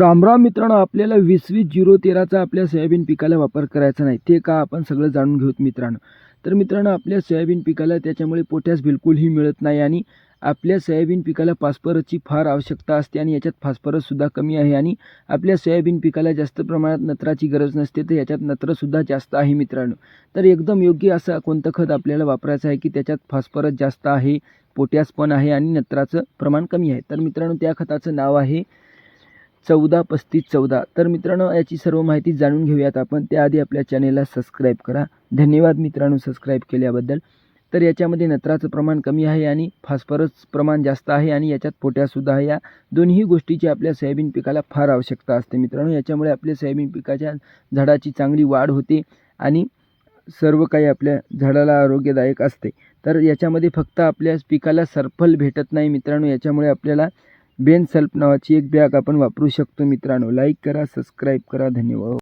रामराम मित्रांनो आपल्याला वीस वीस झिरो तेराचा आपल्या सोयाबीन पिकाला वापर करायचा नाही. ते का आपण सगळं जाणून घेऊत मित्रांनो. तर मित्रांनो आपल्या सोयाबीन पिकाला त्याच्यामुळे पोटॅश बिलकुलही मिळत नाही आणि आपल्या सोयाबीन पिकाला फॉस्फरसची फार आवश्यकता असते आणि याच्यात फॉस्फरससुद्धा कमी आहे आणि आपल्या सोयाबीन पिकाला जास्त प्रमाणात नत्राची गरज नसते तर याच्यात नत्रसुद्धा जास्त आहे मित्रांनो. तर एकदम योग्य असं कोणतं खत आपल्याला वापरायचं आहे की त्याच्यात फॉस्फरस जास्त आहे पोटॅश पण आहे आणि नत्राचं प्रमाण कमी आहे. तर मित्रांनो त्या खताचं नाव आहे चौदा पस्तीस चौदा. तर मित्रांनो याची सर्व माहिती जाणून घेऊयात आपण. त्याआधी आपल्या चॅनेलला सबस्क्राईब करा. धन्यवाद मित्रांनो सबस्क्राईब केल्याबद्दल. तर याच्यामध्ये नत्राचं प्रमाण कमी आहे आणि फॉस्फरस प्रमाण जास्त आहे आणि याच्यात पोटॅशसुद्धा आहे. या दोन्ही गोष्टीची आपल्या सोयाबीन पिकाला फार आवश्यकता असते मित्रांनो. याच्यामुळे आपल्या सोयाबीन पिकाच्या झाडाची चांगली वाढ होते आणि सर्व काही आपल्या झाडाला आरोग्यदायक असते. तर याच्यामध्ये फक्त आपल्या पिकाला सरफल भेटत नाही मित्रांनो. याच्यामुळे आपल्याला बेन सल्प नावाची एक बॅग आपण वापरू शकतो मित्रांनो. लाईक करा सबस्क्राईब करा. धन्यवाद.